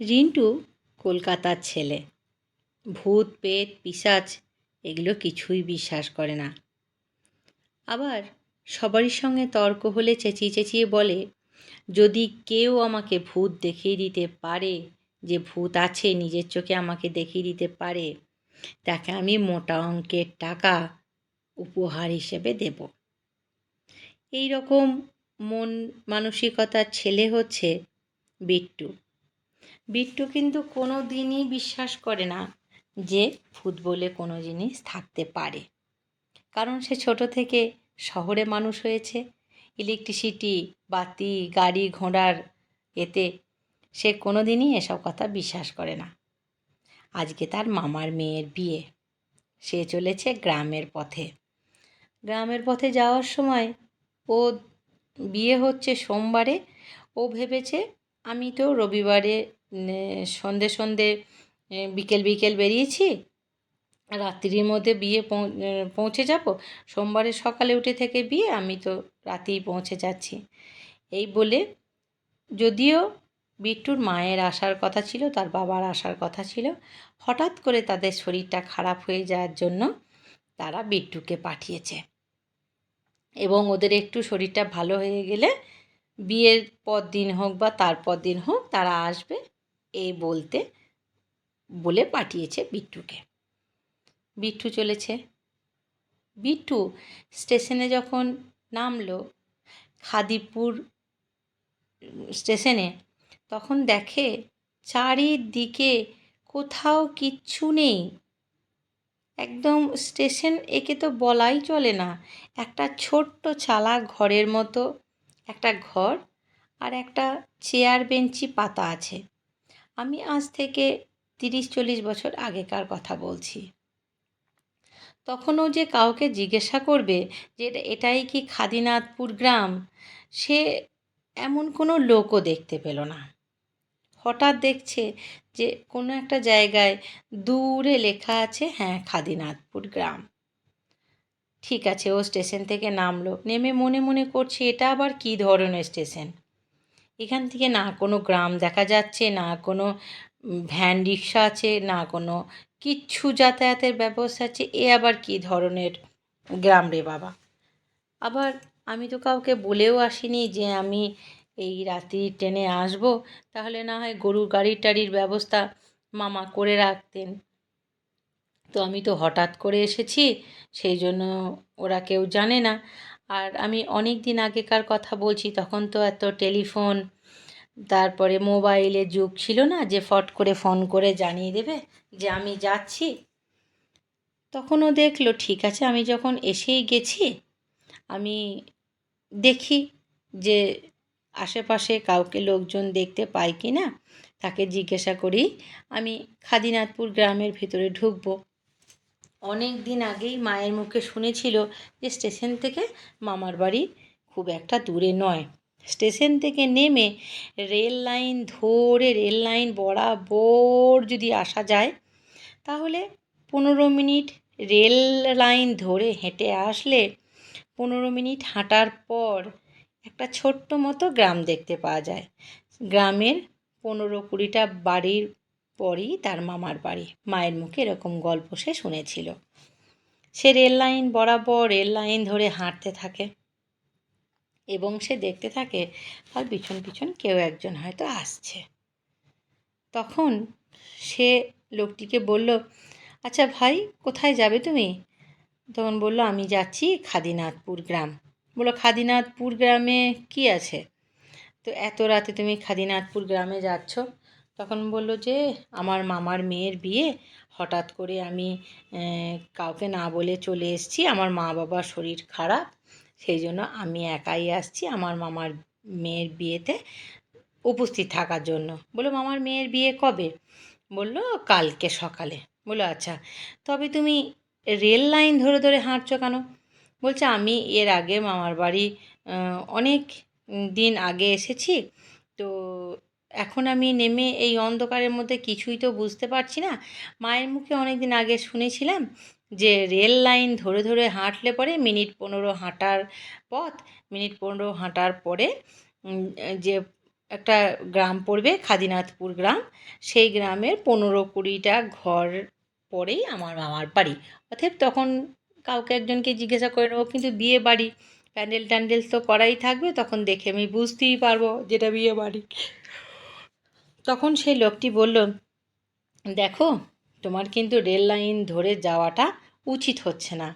রিন্টু কলকাতার ছেলে। ভূত পেত পিশাচ এগুলো কিছুই বিশ্বাস করে না। আবার সবারই সঙ্গে তর্ক হলে চেঁচিয়ে চেঁচিয়ে বলে, যদি কেউ আমাকে ভূত দেখিয়ে দিতে পারে, যে ভূত আছে, নিজের চোখে আমাকে দেখিয়ে দিতে পারে, তাকে আমি মোটা অঙ্কের টাকা উপহার হিসেবে দেব। এই রকম মন মানসিকতার ছেলে হচ্ছে বিট্টু। বিট্টু কিন্তু কোনো দিনই বিশ্বাস করে না যে ভূত বলে কোনো জিনিস থাকতে পারে। কারণ সে ছোট থেকে শহরে মানুষ হয়েছে, ইলেকট্রিসিটি, বাতি, গাড়ি, ঘোড়ার এতে সে কোনো দিনই এসব কথা বিশ্বাস করে না। আজকে তার মামার মেয়ের বিয়ে। সে চলেছে গ্রামের পথে। গ্রামের পথে যাওয়ার সময় ও বিয়ে হচ্ছে সোমবারে। ও ভেবেছে, আমি তো রবিবারে সন্ধে সন্ধে বিকেল বিকেল বেরিয়েছি। রাত্রির মধ্যে বিয়ে পৌঁছে যাব। সোমবারে সকালে উঠে থেকে বিয়ে, আমি তো রাতেই পৌঁছে যাচ্ছি। এই বলে যদিও বিট্টুর মায়ের আসার কথা ছিল, তার বাবার আসার কথা ছিল, হঠাৎ করে তাদের শরীরটা খারাপ হয়ে যাওয়ার জন্য তারা বিট্টুকে পাঠিয়েছে। এবং ওদের একটু শরীরটা ভালো হয়ে গেলে বিয়ের পর দিন হোক বা তারপর দিন হোক তারা আসবে। এই বলতে বলে পাঠিয়েছে বিট্টুকে। বিট্টু চলেছে। বিট্টু স্টেশনে যখন নামলো, খাদিপুর স্টেশনে, তখন দেখে চারিদিকে কোথাও কিচ্ছু নেই। একদম স্টেশন একে তো বলাই চলে না। একটা ছোট্ট চালা ঘরের মতো, একটা ঘর আর একটা চেয়ার, বেঞ্চি, পাতা আছে। আমি আজ থেকে তিরিশ চল্লিশ বছর আগেকার কথা বলছি। তখনও যে কাউকে জিজ্ঞাসা করবে যে এটাই কি খাদিনাথপুর গ্রাম, সে এমন কোনো লোকও দেখতে পেল না। হঠাৎ দেখছে যে কোনো একটা জায়গায় দূরে লেখা আছে হ্যাঁ খাদিনাথপুর গ্রাম। ঠিক আছে, ও স্টেশন থেকে নামলো। নেমে মনে মনে করছে, এটা আবার কী ধরনের স্টেশন? এখান থেকে না কোনো গ্রাম দেখা যাচ্ছে, না কোনো ভ্যান রিক্সা আছে, না কোনো কিচ্ছু যাতায়াতের ব্যবস্থা আছে। এ আবার কী ধরনের গ্রাম রে বাবা? আবার আমি তো কাউকে বলেও আসিনি যে আমি এই রাত্রি ট্রেনে আসব, তাহলে না হয় গরুর গাড়ি টাড়ির ব্যবস্থা মামা করে রাখতেন। তো আমি তো হঠাৎ করে এসেছি, সেই জন্য ওরা কেউ জানে না। আর আমি অনেক দিন আগেকার কথা বলছি, তখন তো এত টেলিফোন, তারপরে মোবাইলের যুগ ছিল না যে ফট করে ফোন করে জানিয়ে দেবে যে আমি যাচ্ছি। তখনও দেখল, ঠিক আছে, আমি যখন এসেই গেছি, আমি দেখি যে আশেপাশে কাউকে লোকজন দেখতে পাই কি না তাকে জিজ্ঞাসা করি, আমি খাদিনাথপুর গ্রামের ভিতরে ঢুকবো। অনেক দিন আগেই মায়ের মুখে শুনেছিল যে স্টেশন থেকে মামার বাড়ি খুব একটা দূরে নয়। স্টেশন থেকে নেমে রেল লাইন ধরে রেল লাইন বরাবর যদি আসা যায়, তাহলে পনেরো মিনিট রেল লাইন ধরে হেঁটে আসলে পনেরো মিনিট হাঁটার পর একটা ছোট্ট মতো গ্রাম দেখতে পাওয়া যায়। গ্রামের পনেরো কুড়িটা বাড়ির পরই তার মামার বাড়ি। মায়ের মুখে এরকম গল্প সে শুনেছিল। সে রেল লাইন বরাবর রেল লাইন ধরে হাঁটতে থাকে এবং সে দেখতে থাকে তার পিছন পিছন কেউ একজন হয়তো আসছে। তখন সে লোকটিকে বলল আচ্ছা ভাই, কোথায় যাবে তুমি? তখন বলল, আমি যাচ্ছি খাদিনাথপুর গ্রাম। বলল, খাদিনাথপুর গ্রামে কি আছে? তো এত রাতে তুমি খাদিনাথপুর গ্রামে যাচ্ছ? তখন বলল যে, আমার মামার মেয়ের বিয়ে। হঠাৎ করে আমি কাউকে না বলে চলে এসেছি। আমার মা বাবার শরীর খারাপ। সেই জন্য আমি একাই আসছি আমার মামার মেয়ের বিয়েতে উপস্থিত থাকার জন্য। বলল, মামার মেয়ের বিয়ে কবে? বলল, কালকে সকালে। বলল আচ্ছা তবে তুমি রেল লাইন ধরে ধরে হাঁটছো কেন? বলছে, আমি এর আগে মামার বাড়ি অনেক দিন আগে এসেছি। তো এখন আমি নেমে এই অন্ধকারের মধ্যে কিছুই তো বুঝতে পারছি না। মায়ের মুখে অনেক দিন আগে শুনেছিলাম যে রেল লাইন ধরে ধরে হাঁটলে পরে মিনিট পনেরো হাঁটার পথ, মিনিট পনেরো হাঁটার পরে যে একটা গ্রাম পড়বে খাদিনাথপুর গ্রাম, সেই গ্রামের পনেরো কুড়িটা ঘর পরেই আমার মামার বাড়ি। অতএব তখন কাউকে একজনকে জিজ্ঞাসা করে নেব, কিন্তু বিয়ে বাড়ি, প্যান্ডেল ট্যান্ডেল তো করাই থাকবে, তখন দেখে আমি বুঝতেই পারব যেটা বিয়ে বাড়ি। তখন সেই লোকটি বলল, দেখো, তোমার কিন্তু রেল লাইন ধরে যাওয়াটা উচিত হচ্ছে না।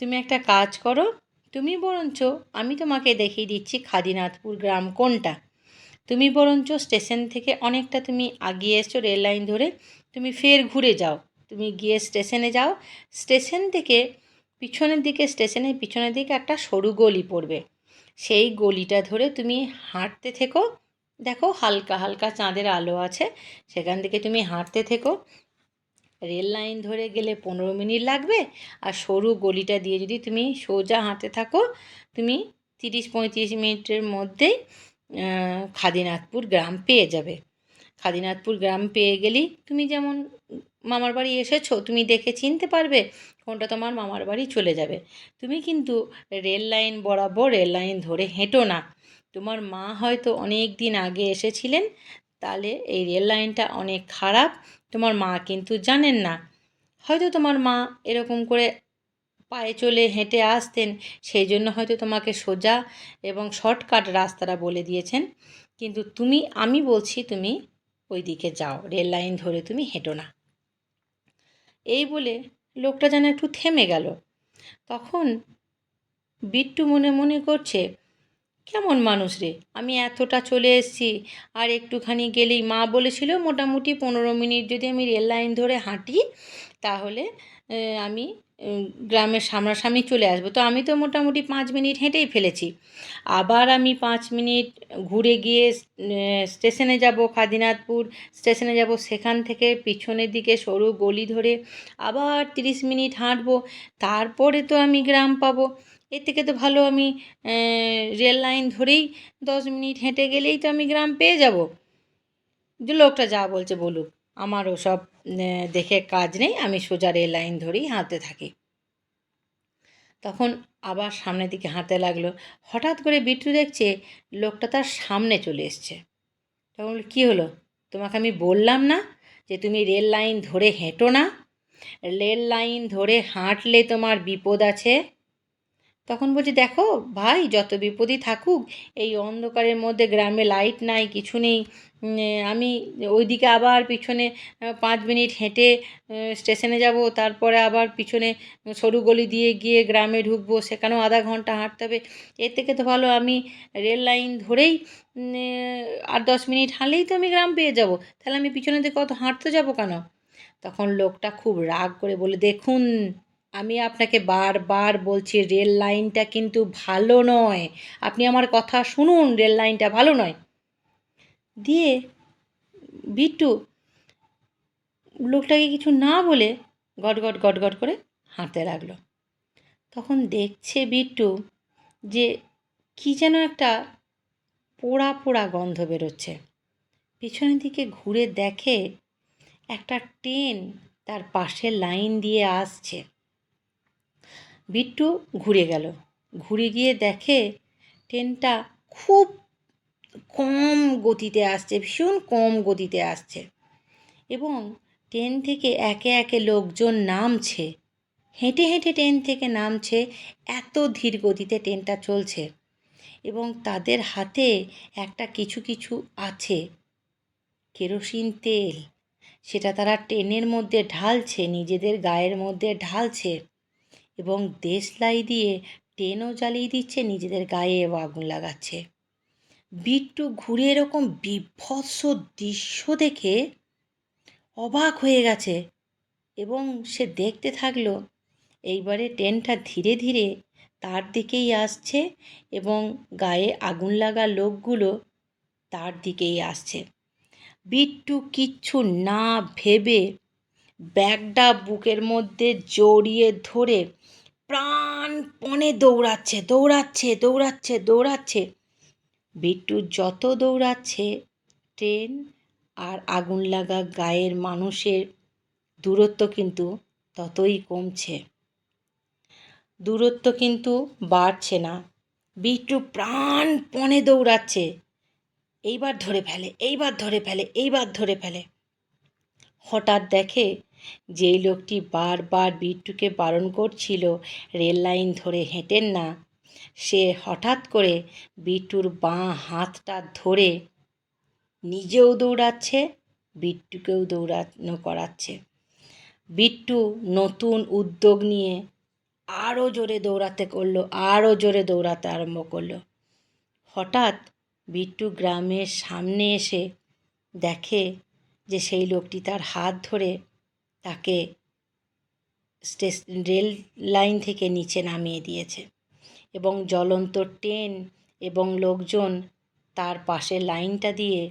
তুমি একটা কাজ করো, তুমি বরঞ্চ আমি তোমাকে দেখিয়ে দিচ্ছি খাদিনাথপুর গ্রাম কোনটা। তুমি বরঞ্চ স্টেশন থেকে অনেকটা তুমি আগিয়ে এসছো রেল লাইন ধরে, তুমি ফের ঘুরে যাও। তুমি গিয়ে স্টেশনে যাও, স্টেশন থেকে পিছনের দিকে, স্টেশনের পিছনের দিকে একটা সরু গলি পড়বে। সেই গলিটা ধরে তুমি হাঁটতে থেকো দেখো হালকা হালকা চাঁদের আলো আছে। সেখান থেকে তুমি হাঁটতে থেকো। রেল লাইন ধরে গেলে পনেরো মিনিট লাগবে। আর সরু গলিটা দিয়ে যদি তুমি সোজা হাঁটতে থাকো, তুমি তিরিশ, পঁয়ত্রিশ মিনিটের মধ্যেই খাদিনাথপুর গ্রাম পেয়ে যাবে। খাদিনাথপুর গ্রাম পেয়ে গেলেই তুমি যেমন মামার বাড়ি এসেছ, তুমি দেখে চিনতে পারবে কোনটা তোমার মামার বাড়ি চলে যাবে। তুমি কিন্তু রেল লাইন বরাবর রেল লাইন ধরে হেঁটো না। তোমার মা হয়তো অনেক দিন আগে এসেছিলেন, তাহলে এই রেল লাইনটা অনেক খারাপ, তোমার মা কিন্তু জানেন না। হয়তো তোমার মা এরকম করে পায়ে চলে হেঁটে আসতেন, সেই জন্য হয়তো তোমাকে সোজা এবং শর্টকাট রাস্তাটা বলে দিয়েছেন। কিন্তু তুমি, আমি বলছি তুমি ওই দিকে যাও, রেল লাইন ধরে তুমি হেঁটো না। এই বলে লোকটা যেন একটু থেমে গেল। তখন বিট্টু মনে মনে করছে কেমন মানুষ রে? আমি এতটা চলে এসেছি। আর একটুখানি গেলেই মা বলেছিল, মোটামুটি পনেরো মিনিট যদি আমি রেল লাইন ধরে হাঁটি, তাহলে আমি গ্রামের সামনাসামনি চলে আসব। তো আমি তো মোটামুটি পাঁচ মিনিট হেঁটেই ফেলেছি। আবার আমি পাঁচ মিনিট ঘুরে গিয়ে স্টেশনে যাব খাদিনাথপুর। স্টেশনে যাব সেখান থেকে পিছনের দিকে সরু গলি ধরে আবার তিরিশ মিনিট হাঁটবো। তারপরে তো আমি গ্রাম পাবো। এর থেকে তো ভালো আমি রেল লাইন ধরেই দশ মিনিট হেঁটে গেলেই তো আমি গ্রাম পেয়ে যাব। যে লোকটা যা বলছে বলুক, আমারও ওসব দেখে কাজ নেই, আমি সোজা রেল লাইন ধরেই হাঁটতে থাকি। তখন আবার সামনের দিকে হাঁটতে লাগল। হঠাৎ করে বিট্টু দেখছে লোকটা তার সামনে চলে এসছে। তখন কী হলো? তোমাকে আমি বললাম না যে তুমি রেল লাইন ধরে হেঁটো না? রেল লাইন ধরে হাঁটলে তোমার বিপদ আছে? তখন বলছি, দেখো, ভাই, যত বিপদই থাকুক, এই অন্ধকারের মধ্যে গ্রামে লাইট নাই, কিছু নেই। আমি ওইদিকে আবার পিছনে পাঁচ মিনিট হেঁটে স্টেশনে যাব, তারপরে আবার পিছনে সরু গলি দিয়ে গিয়ে গ্রামে ঢুকবো, সেখানেও আধা ঘণ্টা হাঁটতে হবে। এর থেকে তো ভালো, আমি রেল লাইন ধরেই আট দশ মিনিট হাঁটলেই তো আমি গ্রাম পেয়ে যাব। তাহলে আমি পিছনে দিকে অত হাঁটতে যাব কেন? তখন লোকটা খুব রাগ করে বলে দেখুন আমি আপনাকে বারবার বলছি, রেল লাইনটা কিন্তু ভালো নয়। আপনি আমার কথা শুনুন, রেল লাইনটা ভালো নয়। দিয়ে বিট্টু, লোকটাকে কিছু না বলে গট গট গট গট করে হাঁটতে লাগল। তখন দেখছে বিট্টু যে কি যেন একটা পোড়া পোড়া গন্ধ বেরোচ্ছে। পিছনের দিকে ঘুরে দেখে একটা ট্রেন তার পাশে লাইন দিয়ে আসছে। বিট্টু ঘুরে গেল। ঘুরে গিয়ে দেখে ট্রেনটা খুব কম গতিতে আসছে, ভীষণ কম গতিতে আসছে এবং ট্রেন থেকে একে একে লোকজন নামছে। হেঁটে হেঁটে ট্রেন থেকে নামছে, এত ধীর গতিতে ট্রেনটা চলছে এবং তাদের হাতে একটা কিছু কিছু আছে, কেরোসিন তেল। সেটা তারা ট্রেনের মধ্যে ঢালছে, নিজেদের গায়ের মধ্যে ঢালছে। এবং দেশলাই দিয়ে ট্রেনও জ্বালিয়ে দিচ্ছে, নিজেদের গায়েও আগুন লাগাচ্ছে। বিট্টু ঘুরে এরকম বিভৎস দৃশ্য দেখে অবাক হয়ে গেছে এবং সে দেখতে থাকল, এইবারে ট্রেনটা ধীরে ধীরে তার দিকেই আসছে এবং গায়ে আগুন লাগা লোকগুলো তার দিকেই আসছে। বিট্টু কিচ্ছু না ভেবে ব্যাগটা বুকের মধ্যে জড়িয়ে ধরে প্রাণপণে দৌড়াচ্ছে দৌড়াচ্ছে দৌড়াচ্ছে দৌড়াচ্ছে। বিট্টু যত দৌড়াচ্ছে, ট্রেন আর আগুন লাগা গায়ের মানুষের দূরত্ব কিন্তু ততই কমছে। দূরত্ব কিন্তু বাড়ছে না। বিট্টু প্রাণপণে দৌড়াচ্ছে। এইবার ধরে ফেলে, এইবার ধরে ফেলে, এইবার ধরে ফেলে। হঠাৎ দেখে যেই লোকটি বারবার বিট্টুকে বারণ করছিল, রেল লাইন ধরে হেঁটেন না। সে হঠাৎ করে বিট্টুর বাঁ হাতটা ধরে নিজেও দৌড়াচ্ছে, বিট্টুকেও দৌড়ানো করাচ্ছে। বিট্টু নতুন উদ্যোগ নিয়ে আরও জোরে দৌড়াতে করল আরও জোরে দৌড়াতে আরম্ভ করল। হঠাৎ বিট্টু গ্রামের সামনে এসে দেখে যে সেই লোকটি তার হাত ধরে তাকে স্টেশন রেল লাইন থেকে নিচে নামিয়ে দিয়েছে এবং জ্বলন্ত ট্রেন এবং লোকজন তার পাশে লাইনটা দিয়ে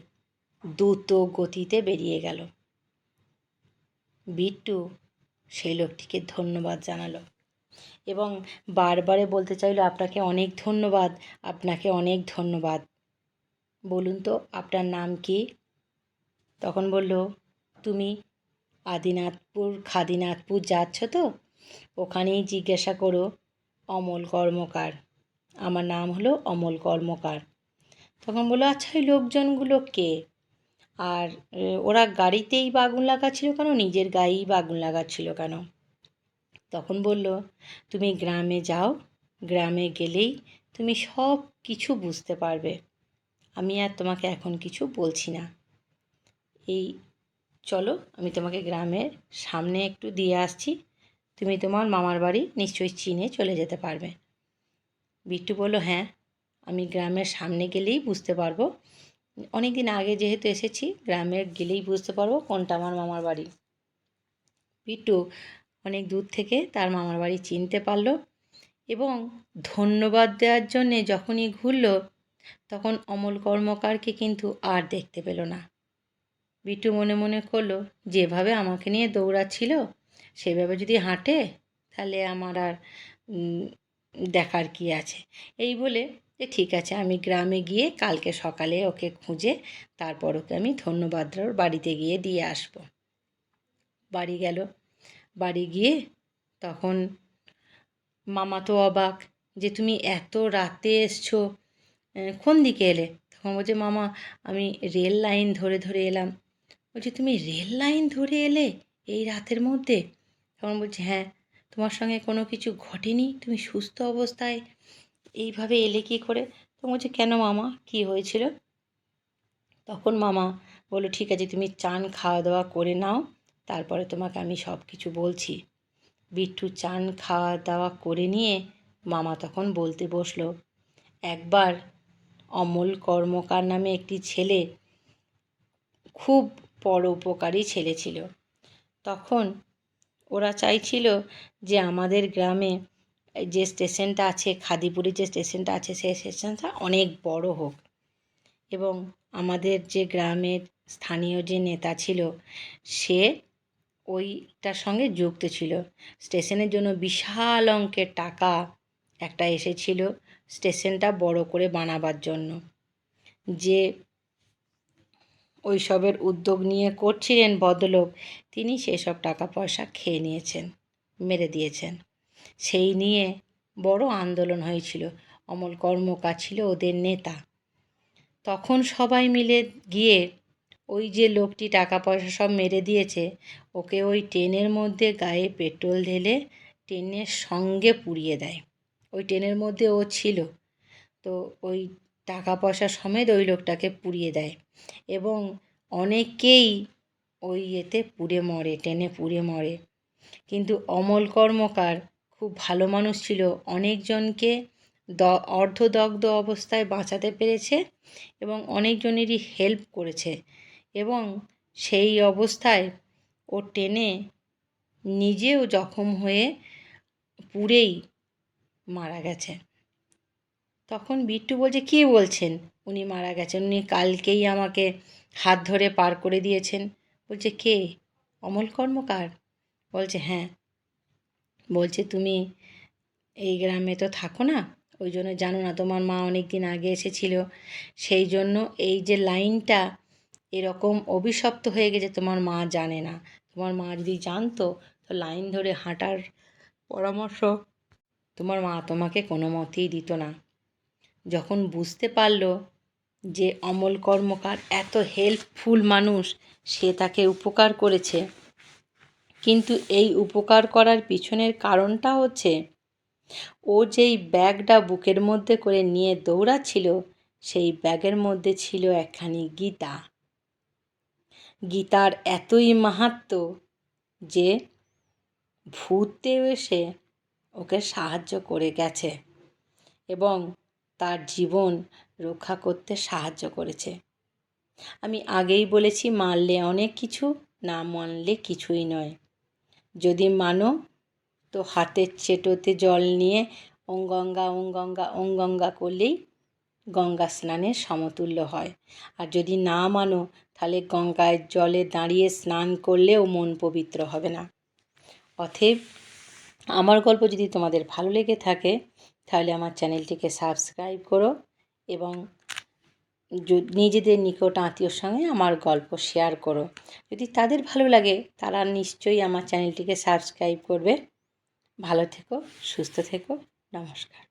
দ্রুত গতিতে বেরিয়ে গেল। বিট্টু সেই লোকটিকে ধন্যবাদ জানালো এবং বারবারে বলতে চাইলো, আপনাকে অনেক ধন্যবাদ, আপনাকে অনেক ধন্যবাদ। বলুন তো, আপনার নাম কি? তখন বলল, তুমি আদিনাথপুর, খাদিনাথপুর যাচ্ছ তো? ওখানেই জিজ্ঞাসা করো, অমল কর্মকার। আমার নাম হলো অমল কর্মকার। তখন বলল আচ্ছা ওই লোকজনগুলো কে? আর ওরা গাড়িতেই বাগুন লাগাচ্ছিল কেন? নিজের গায়েই বাগুন লাগাচ্ছিল কেন? তখন বলল, তুমি গ্রামে যাও, গ্রামে গেলেই তুমি সব কিছু বুঝতে পারবে। আমি আর তোমাকে এখন কিছু বলছি না। এই চলো, আমি তোমাকে গ্রামের সামনে একটু দিয়ে আসছি। তুমি তোমার মামার বাড়ি নিশ্চয়ই চিনে চলে যেতে পারবে। বিট্টু বলল হ্যাঁ আমি গ্রামের সামনে গেলেই বুঝতে পারব। অনেক দিন আগে যেহেতু এসেছি, গ্রামে গেলেই বুঝতে পারব কোনটা আমার মামার বাড়ি। বিট্টু অনেক দূর থেকে তার মামার বাড়ি চিনতে পারল এবং ধন্যবাদ দেওয়ার জন্যে যখনই ঘুরল, তখন অমল কর্মকারকে কিন্তু আর দেখতে পেল না। বিট্টু মনে মনে করল, যেভাবে আমাকে নিয়ে দৌড়াচ্ছিল, সেভাবে যদি হাঁটে, তাহলে আমার আর দেখার কি আছে? এই বলে যে ঠিক আছে, আমি গ্রামে গিয়ে কালকে সকালে ওকে খুঁজে, তারপর ওকে আমি ধন্যবাদ বাড়িতে গিয়ে দিয়ে আসব। বাড়ি গেল। বাড়ি গিয়ে তখন মামা তো অবাক, যে তুমি এত রাতে এসছো কোন দিকে এলে? তখন বলছে, মামা, আমি রেল লাইন ধরে ধরে এলাম। বলছে, তুমি রেল লাইন ধরে এলে এই রাতের মধ্যে? তখন বলছে হ্যাঁ তোমার সঙ্গে কোনো কিছু ঘটেনি? তুমি সুস্থ অবস্থায় এইভাবে এলে কি করে? তো বলছে, কেন মামা? কি হয়েছিল? তখন মামা বলল, ঠিক আছে, তুমি চান খাওয়া দাওয়া করে নাও, তারপরে তোমাকে আমি সব কিছু বলছি। বিট্টু চান খাওয়া দাওয়া করে নিয়ে মামা তখন বলতে বসল, একবার অমল কর্মকার নামে একটি ছেলে খুব পরোপকারী ছেলে ছিল। তখন ওরা চাইছিল যে আমাদের গ্রামে যে স্টেশনটা আছে, খাদিপুরে যে স্টেশনটা আছে সেই স্টেশনটা অনেক বড় হোক। এবং আমাদের যে গ্রামের স্থানীয় যে নেতা ছিল, সে ওইটার সঙ্গে যুক্ত ছিল। স্টেশনের জন্য বিশাল অঙ্কের টাকা একটা এসেছিল স্টেশনটা বড় করে বানাবার জন্য। যে ওইসবের উদ্যোগ নিয়ে করছিলেন ভদ্রলোক। তিনি সেসব টাকা পয়সা খেয়ে নিয়েছেন, মেরে দিয়েছেন। সেই নিয়ে বড় আন্দোলন হয়েছিল, অমল কর্মকার ছিল ওদের নেতা। তখন সবাই মিলে গিয়ে ওই যে লোকটি টাকা পয়সা সব মেরে দিয়েছে, ওকে ওই ট্রেনের মধ্যে গায়ে পেট্রোল ঢেলে ট্রেনের সঙ্গে পুড়িয়ে দেয়। ওই ট্রেনের মধ্যে ও ছিল। তো ওই টাকা পয়সা সমেত ওই লোকটাকে পুড়িয়ে দেয়। এবং অনেকেই ওই এতে পুড়ে মরে, ট্রেনে পুড়ে মরে। কিন্তু অমল কর্মকার খুব ভালো মানুষ ছিল। অনেকজনকে দ, অর্ধদগ্ধ অবস্থায় বাঁচাতে পেরেছে এবং অনেকজনেরই হেল্প করেছে এবং সেই অবস্থায় ও ট্রেনে নিজেও জখম হয়ে পুড়েই মারা গেছে। তখন বিট্টু বলছে, কী বলছেন? উনি মারা গেছেন। উনি কালকেই আমাকে হাত ধরে পার করে দিয়েছেন। বলছে, কে? অমল কর্মকার? বলছে হ্যাঁ। বলছে, তুমি এই গ্রামে তো থাকো না, ওই জন্য জানো না, তোমার মা অনেক দিন আগে এসেছিল। সেই জন্য এই যে লাইনটা এরকম অভিশপ্ত হয়ে গেছে, তোমার মা জানে না। তোমার মা যদি জানতো, তো লাইন ধরে হাঁটার পরামর্শ তোমার মা তোমাকে কোনো মতেই দিত না। যখন বুঝতে পারল যে অমল কর্মকার এত হেল্পফুল মানুষ, সে তাকে উপকার করেছে। কিন্তু এই উপকার করার পিছনের কারণটা হচ্ছে, ও যেই ব্যাগটা বুকের মধ্যে করে নিয়ে দৌড়াচ্ছিল, সেই ব্যাগের মধ্যে ছিল একখানি গীতা। গীতার এতই মাহাত্ম্য যে ভূতেও এসে ওকে সাহায্য করে গেছে এবং তার জীবন রক্ষা করতে সাহায্য করেছে। আমি আগেই বলেছি, মানলে অনেক কিছু, না মানলে কিছুই নয়। যদি মানো, তো হাতের চেটোতে জল নিয়ে ওং গঙ্গা ওং গঙ্গা ওং গঙ্গা করলেই গঙ্গা স্নানের সমতুল্য হয়। আর যদি না মানো, তাহলে গঙ্গায় জলে দাঁড়িয়ে স্নান করলেও মন পবিত্র হবে না। অতএব, আমার গল্প যদি তোমাদের ভালো লেগে থাকে, তাহলে আমার চ্যানেলটিকে সাবস্ক্রাইব করো। এবং নিজেদের নিকট আত্মীয়র সঙ্গে আমার গল্প শেয়ার করো। যদি তাদের ভালো লাগে, তারা নিশ্চয়ই আমার চ্যানেলটিকে সাবস্ক্রাইব করবে। ভালো থেকো, সুস্থ থেকো, নমস্কার।